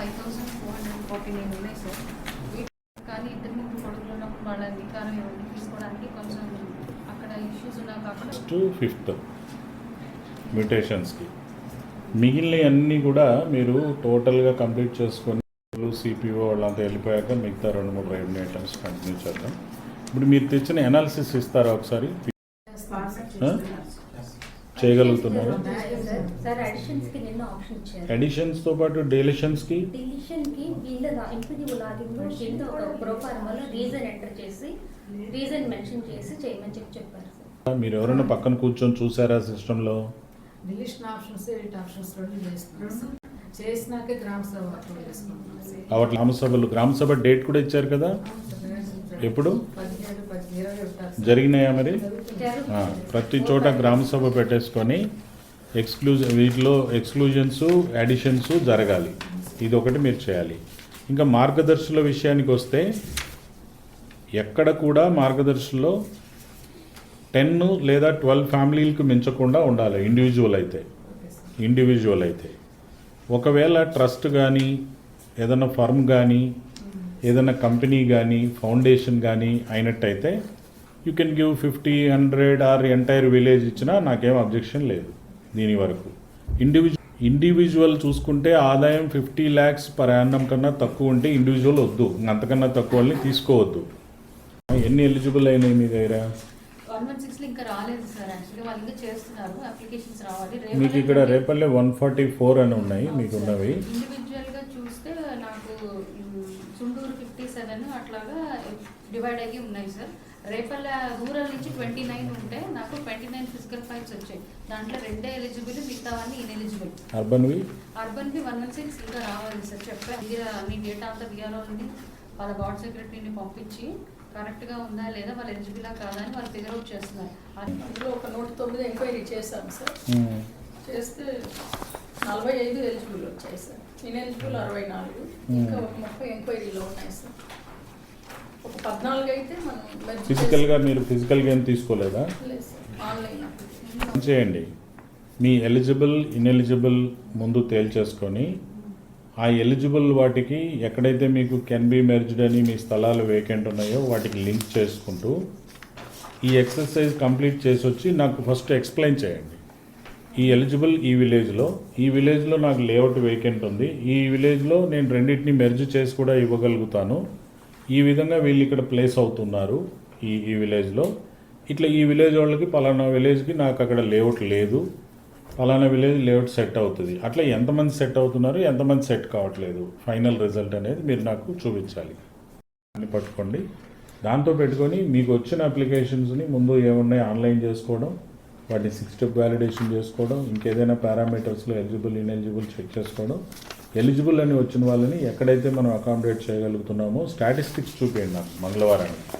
Five thousand four hundred forty nine ఉన్నాయి sir వీటి- కానీ ఇద్దరు ముగ్గురు కొడుకులు ఉన్నప్పుడు వాళ్ళ అధికారం తీసుకోవడానికి కొంచెం అక్కడ ఇష్యూస్ ఉన్నా కాకుండా ఫస్ట్ ఫిఫ్త్ మ్యూటేషన్స్కి మిగిలిన అన్నీ కూడా మీరు టోటల్గా కంప్లీట్ చేసుకొని సిపిఓ వాళ్ళంతా వెళ్ళిపోయాక మిగతా రెండు మూడు రెవెన్యూ ఐటమ్స్ కంటిన్యూ చేద్దాం. ఇప్పుడు మీరు తెచ్చిన ఎనాలిసిస్ ఇస్తారా ఒకసారి? చేయగలుగుతున్నారా. సార్ సార్ అడిషన్స్కి నిన్న ఆప్షన్ ఇచ్చారు. ఎడిషన్స్తో పాటు డెలిషన్స్కి డిలీషన్కి వీళ్ళ ఎంపీడీ లాగిన్ కింద ఒక ప్రోఫార్మలో రీజన్ ఎంటర్ చేసి రీజన్ మెన్షన్ చేసి చేయమని చెప్పి చెప్పారు సార్ మీరు ఎవరైనా పక్కన కూర్చొని చూసారా సిస్టంలో? డిలీషన్ ఆప్షన్స్ ఎడిట్ ఆప్షన్స్ రెండు చేస్తున్నాం సార్. చేసినాకే గ్రామ సభ అప్రూవ్ చేసుకుంటున్నాం సార్. అవట్ గ్రామసభలు గ్రామసభ డేట్ కూడా ఇచ్చారు కదా? ఎప్పుడు? జరిగినాయా మరి. ప్రతి చోట గ్రామ సభ పెట్టేసుకొని ఎక్స్క్లూజ్ వీటిలో ఎక్స్క్లూజన్స్ అడిషన్స్ జరగాలి ఇది ఒకటి మీరు చేయాలి ఇంకా మార్గదర్శుల విషయానికి వస్తే ఎక్కడ కూడా మార్గదర్శుల్లో టెన్ లేదా ట్వెల్వ్ ఫ్యామిలీలకు మించకుండా ఉండాలి ఇండివిజువల్ అయితే. ఇండివిజువల్ అయితే ఒకవేళ ట్రస్ట్ కానీ ఏదైనా ఫర్మ్ కానీ ఏదైనా కంపెనీ కానీ ఫౌండేషన్ కానీ అయినట్టయితే you can give fifty hundred or entire village ఇచ్చినా నాకేం అబ్జెక్షన్ లేదు దీని వరకు. ఇండివిజువల్ ఇండివిజువల్ చూసుకుంటే ఆదాయం ఫిఫ్టీ ల్యాక్స్ పర్ యాన్నం కన్నా తక్కువ ఉంటే ఇండివిజువల్ వద్దు. అంతకన్నా తక్కువ వాళ్ళని తీసుకోవద్దు. ఎన్ని ఎలిజిబుల్ అయినాయి మీ దగ్గర? మీకు ఇక్కడ రేపల్లె వన్ ఫార్టీ ఫోర్ అని ఉన్నాయి. మీకు ఉన్నవి ఇండివిజువల్గా చూస్తే నాకు మ్, చుండూరు ఫిఫ్టీ సెవెన్ అట్లాగా డివైడ్ అయ్యి ఉన్నాయి సార్ రేపల్ల రూరల్ నుంచి ట్వంటీ నైన్ ఉంటే నాకు ట్వంటీ నైన్ ఫిజికల్ ఫైల్స్ వచ్చాయి. దాంట్లో రెండే ఎలిజిబుల్ మిగతావన్నీ ఇన్ఎలిజిబుల్ అర్బన్వి? అర్బన్కి వన్ వన్ సిక్స్ ఇంకా రావాలి సార్ చెప్పా. మీ డేటా అంతా బిఆర్ఓ ఉంది. వాళ్ళ వార్డ్ సెక్రటరీని పంపించి కరెక్ట్గా ఉందా లేదా వాళ్ళు ఎలిజిబులా కాదా అని వాళ్ళు ఫిగర్ అవుట్ చేస్తున్నారు. అది అందులో ఒక నూట తొమ్మిది ఎంక్వైరీ చేశాం సార్ చేస్తే నలభై ఐదు ఎలిజిబుల్ వచ్చాయి సార్ ఇన్ఎలిజిబుల్ అరవై నాలుగు. ఇంకా ఒక ముప్పై ఎంక్వైరీలో ఉన్నాయి సార్ పద్నాలుగు అయితే మనం merge ఫిజికల్గా మీరు ఫిజికల్గా ఏం తీసుకోలేదా? చేయండి? మీ ఎలిజిబుల్ ఇన్ఎలిజిబుల్ ముందు తేల్చేసుకొని ఆ ఎలిజిబుల్ వాటికి ఎక్కడైతే మీకు కెన్ బి మెర్జ్డ్ అని మీ స్థలాలు వేకెంట్ ఉన్నాయో వాటికి లింక్ చేసుకుంటూ ఈ ఎక్సర్సైజ్ కంప్లీట్ చేసి వచ్చి నాకు ఫస్ట్ ఎక్స్ప్లెయిన్ చేయండి. ఈ ఎలిజిబుల్ ఈ విలేజ్లో ఈ విలేజ్లో నాకు లేఅవుట్ వేకెంట్ ఉంది. ఈ విలేజ్లో నేను రెండింటిని మెర్జ్ చేసి కూడా ఇవ్వగలుగుతాను. ఈ విధంగా వీళ్ళు ఇక్కడ ప్లేస్ అవుతున్నారు ఈ ఈ విలేజ్లో. ఇట్లా ఈ విలేజ్ వాళ్ళకి పలానా విలేజ్కి నాకు అక్కడ లేఅవుట్ లేదు. పలానా విలేజ్ లేఅవుట్ సెట్ అవుతుంది. అట్లా ఎంతమంది సెట్ అవుతున్నారు ఎంతమంది సెట్ కావట్లేదు. ఫైనల్ రిజల్ట్ అనేది మీరు నాకు చూపించాలి. అని పట్టుకోండి. దాంతో పెట్టుకొని మీకు వచ్చిన అప్లికేషన్స్ని ముందు ఏమున్నాయి ఆన్లైన్ చేసుకోవడం వాటిని సిక్స్ స్టెప్ వ్యాలిడేషన్ చేసుకోవడం ఇంకేదైనా పారామీటర్స్లో ఎలిజిబుల్ ఇన్ఎలిజిబుల్ చెక్ చేసుకోవడం ఎలిజిబుల్ అని వచ్చిన వాళ్ళని ఎక్కడైతే మనం అకామిడేట్ చేయగలుగుతున్నామో స్టాటిస్టిక్స్ చూపించండి నాకు మంగళవారానికి.